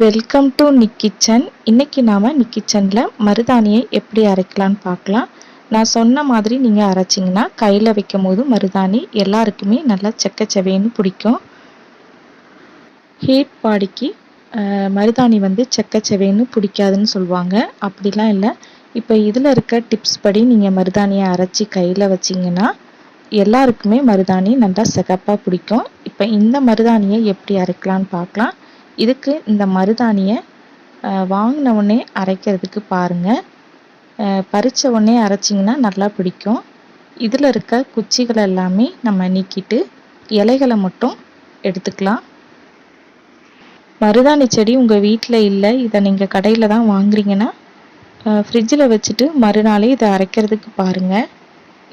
Welcome to Nick kitchen இன்னைக்கு நாம் நிக் கிச்சனில் மருதாணியை எப்படி அரைக்கலான்னு பார்க்கலாம். நான் சொன்ன மாதிரி நீங்கள் அரைச்சிங்கன்னா கையில் வைக்கும் போது மருதாணி எல்லாருக்குமே நல்லா செக்கச்செவேன்னு பிடிக்கும். ஹீட் பாடிக்கு மருதாணி வந்து செக்கச்செவேன்னு பிடிக்காதுன்னு சொல்லுவாங்க. அப்படிலாம் இல்லை. இப்போ இதில் இருக்க டிப்ஸ் படி நீங்கள் மருதாணியை அரைச்சி கையில் வச்சிங்கன்னா எல்லாருக்குமே மருதாணி நல்லா சிகப்பாக பிடிக்கும். இப்போ இந்த மருதாணியை எப்படி அரைக்கலான்னு பார்க்கலாம். இதுக்கு இந்த மருதாணியை வாங்கின உடனே அரைக்கிறதுக்கு பாருங்கள் பறித்த உடனே அரைச்சிங்கன்னா நல்லா பிடிக்கும். இதில் இருக்க குச்சிகள் எல்லாமே நம்ம நீக்கிட்டு இலைகளை மட்டும் எடுத்துக்கலாம். மருதாணி செடி உங்கள் வீட்டில் இல்லை இதை நீங்கள் கடையில் தான் வாங்குறீங்கன்னா ஃப்ரிட்ஜில் வச்சுட்டு மறுநாளே இதை அரைக்கிறதுக்கு பாருங்கள்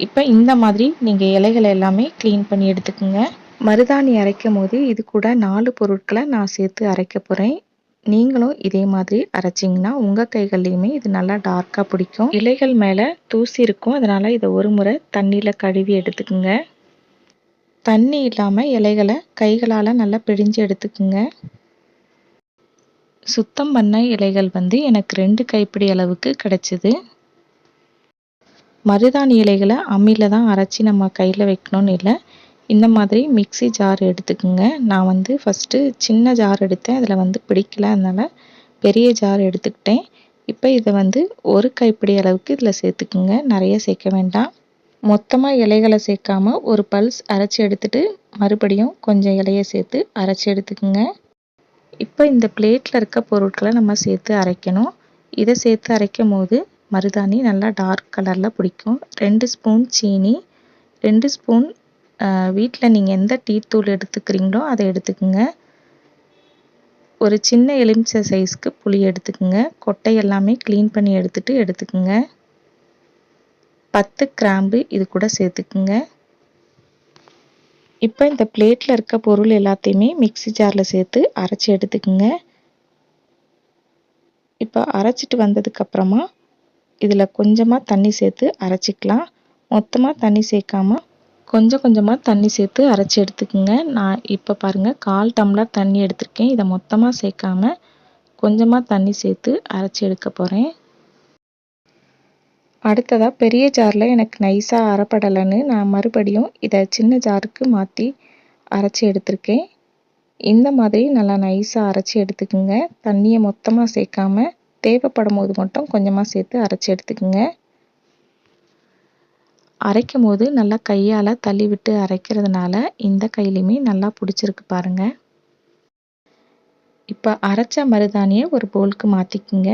இப்போ இந்த மாதிரி நீங்கள் இலைகளை எல்லாமே க்ளீன் பண்ணி எடுத்துக்கோங்க. மருதாணி அரைக்கும் போது இது கூட நாலு பொருட்களை நான் சேர்த்து அரைக்க போகிறேன் நீங்களும் இதே மாதிரி அரைச்சிங்கன்னா உங்கள் கைகள்லையுமே இது நல்லா டார்க்காக பிடிக்கும். இலைகள் மேலே தூசி இருக்கும். அதனால் இதை ஒரு முறை தண்ணியில் கழுவி எடுத்துக்குங்க. தண்ணி இல்லாமல் இலைகளை கைகளால் நல்லா பிழிஞ்சு எடுத்துக்குங்க. சுத்தம் பண்ண இலைகள் வந்து எனக்கு ரெண்டு கைப்பிடி அளவுக்கு கிடச்சிது. மருதாணி இலைகளை அம்மியில் தான் அரைச்சி நம்ம கையில் வைக்கணும்னு இல்லை. இந்த மாதிரி மிக்ஸி ஜார் எடுத்துக்கோங்க. நான் வந்து ஃபஸ்ட்டு சின்ன ஜார் எடுத்தேன். அதில் வந்து பிடிக்கல. அதனால் பெரிய ஜார் எடுத்துக்கிட்டேன். இப்போ இதை வந்து ஒரு கைப்பிடி அளவுக்கு இதில் சேர்த்துக்குங்க. நிறைய சேர்க்க வேண்டாம். மொத்தமாக இலைகளை சேர்க்காம ஒரு பல்ஸ் அரைச்சி எடுத்துட்டு மறுபடியும் கொஞ்சம் இலையை சேர்த்து அரைச்சி எடுத்துக்குங்க. இப்போ இந்த பிளேட்டில் இருக்க பொருட்களை நம்ம சேர்த்து அரைக்கணும். இதை சேர்த்து அரைக்கும் போது மருதாணி நல்லா டார்க் கலரில் பிடிக்கும். ரெண்டு ஸ்பூன் சீனி ரெண்டு ஸ்பூன் வீட்டில் நீங்கள் எந்த டீ தூள் எடுத்துக்கிறீங்களோ அதை எடுத்துக்கோங்க. ஒரு சின்ன எலுமிச்சை சைஸ்க்கு புளி எடுத்துக்கோங்க. கொட்டை எல்லாமே க்ளீன் பண்ணி எடுத்துகிட்டு எடுத்துக்கோங்க. பத்து கிராம்பு இது கூட சேர்த்துக்குங்க. இப்போ இந்த பிளேட்டில் இருக்க பொருள் எல்லாத்தையுமே மிக்ஸி ஜாரில் சேர்த்து அரைச்சி எடுத்துக்குங்க. இப்போ அரைச்சிட்டு வந்ததுக்கப்புறமா இதில் கொஞ்சமாக தண்ணி சேர்த்து அரைச்சிக்கலாம். மொத்தமாக தண்ணி சேர்க்காம கொஞ்சம் கொஞ்சமாக தண்ணி சேர்த்து அரைச்சி எடுத்துக்குங்க. நான் இப்போ பாருங்கள் கால் டம்ளர் தண்ணி எடுத்திருக்கேன். இதை மொத்தமாக சேர்க்காம கொஞ்சமாக தண்ணி சேர்த்து அரைச்சி எடுக்க போகிறேன் அடுத்ததாக பெரிய ஜாரில் எனக்கு நைஸாக அரைப்படலைன்னு நான் மறுபடியும் இதை சின்ன ஜாருக்கு மாற்றி அரைச்சி எடுத்திருக்கேன். இந்த மாதிரி நல்லா நைஸாக அரைச்சி எடுத்துக்குங்க. தண்ணியை மொத்தமாக சேர்க்காம தேவைப்படும் போது மட்டும் கொஞ்சமாக சேர்த்து அரைச்சி எடுத்துக்குங்க. அரைக்கும் போது நல்லா கையால் தள்ளி விட்டு அரைக்கிறதுனால இந்த கையிலையுமே நல்லா பிடிச்சிருக்கு பாருங்க. இப்போ அரைச்ச மருதாணியை ஒரு போலுக்கு மாற்றிக்குங்க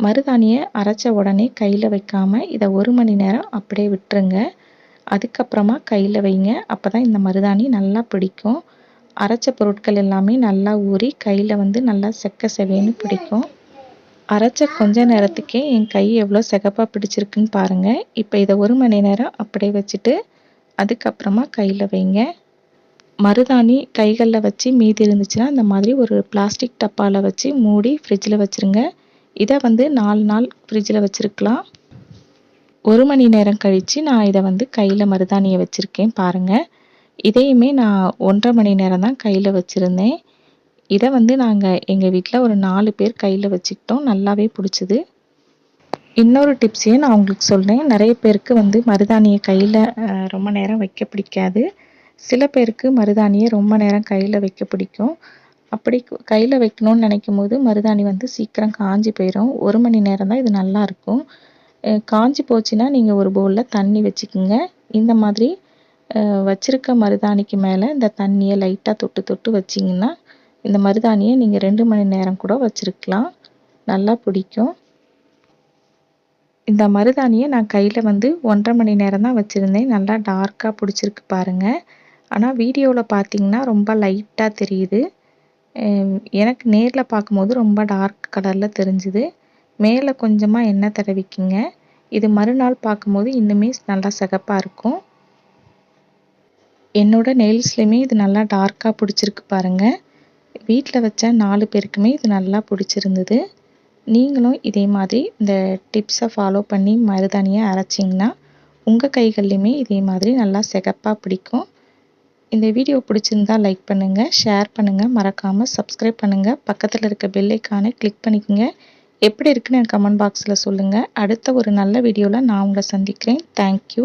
மருதாணியை அரைச்ச உடனே கையில் வைக்காமல் இதை ஒரு மணி நேரம் அப்படியே விட்டுருங்க. அதுக்கப்புறமா கையில் வைங்க. அப்போ தான் இந்த மருதாணி நல்லா பிடிக்கும். அரைச்ச பொருட்கள் எல்லாமே நல்லா ஊறி கையில் வந்து நல்லா செக்க செவேன்னு பிடிக்கும். அரைச்ச கொஞ்ச நேரத்துக்கே என் கை எவ்வளோ சிகப்பாக பிடிச்சிருக்குன்னு பாருங்கள் இப்போ இதை ஒரு மணி நேரம் அப்படியே வச்சுட்டு அதுக்கப்புறமா கையில் வைங்க. மருதாணி கைகளில் வச்சு மீதி இருந்துச்சுன்னா இந்த மாதிரி ஒரு பிளாஸ்டிக் டப்பாவில் வச்சு மூடி ஃப்ரிட்ஜில் வச்சுருங்க. இதை வந்து நாலு நாள் ஃப்ரிட்ஜில் வச்சுருக்கலாம். ஒரு மணி நேரம் கழித்து நான் இதை வந்து கையில் மருதாணியை வச்சுருக்கேன் பாருங்கள் இதையுமே நான் ஒன்றரை மணி நேரம் தான் கையில் வச்சுருந்தேன். இதை வந்து நாங்கள் எங்கள் வீட்டில் ஒரு நாலு பேர் கையில் வச்சுக்கிட்டோம். நல்லாவே பிடிச்சிது. இன்னொரு டிப்ஸையும் நான் உங்களுக்கு சொல்கிறேன் நிறைய பேருக்கு வந்து மருதாணியை கையில் ரொம்ப நேரம் வைக்க பிடிக்காது. சில பேருக்கு மருதாணியை ரொம்ப நேரம் கையில் வைக்க பிடிக்கும். அப்படி கையில் வைக்கணும்னு நினைக்கும் போது மருதாணி வந்து சீக்கிரம் காஞ்சி போயிடும் ஒரு மணி நேரம் தான் இது நல்லா இருக்கும். காஞ்சி போச்சுன்னா நீங்கள் ஒரு பவுலில் தண்ணி வச்சுக்கோங்க. இந்த மாதிரி வச்சிருக்க மருதாணிக்கு மேலே இந்த தண்ணியை லைட்டாக தொட்டு தொட்டு வச்சிங்கன்னா இந்த மருதாணியை நீங்கள் ரெண்டு மணி நேரம் கூட வச்சுருக்கலாம். நல்லா பிடிக்கும். இந்த மருதாணியை நான் கையில் வந்து ஒன்றரை மணி நேரம் தான் வச்சுருந்தேன். நல்லா டார்க்காக பிடிச்சிருக்கு பாருங்கள் ஆனால் வீடியோவில் பார்த்தீங்கன்னா ரொம்ப லைட்டாக தெரியுது. எனக்கு நேரில் பார்க்கும்போது ரொம்ப டார்க் கலரில் தெரிஞ்சுது. மேலே கொஞ்சமாக எண்ணெய் தடவிக்கிங்க. இது மறுநாள் பார்க்கும்போது இன்னுமே நல்லா சிகப்பாக இருக்கும். என்னோட நெயில்ஸ்லையுமே இது நல்லா டார்க்காக பிடிச்சிருக்கு பாருங்கள் வீட்டில் வச்ச நாலு பேருக்குமே இது நல்லா பிடிச்சிருந்தது. நீங்களும் இதே மாதிரி இந்த டிப்ஸை ஃபாலோ பண்ணி மருதாணியை அரைச்சிங்கன்னா உங்கள் கைகள்லையுமே இதே மாதிரி நல்லா சிகப்பாக பிடிக்கும். இந்த வீடியோ பிடிச்சிருந்தா லைக் பண்ணுங்கள் ஷேர் பண்ணுங்கள் மறக்காமல் சப்ஸ்கிரைப் பண்ணுங்கள் பக்கத்தில் இருக்க பெல் கிளிக் பண்ணிக்கங்க. எப்படி இருக்குன்னு எனக்கு கமெண்ட் பாக்ஸில் சொல்லுங்கள் அடுத்த ஒரு நல்ல வீடியோவில் நான் உங்களை சந்திக்கிறேன். தேங்க்யூ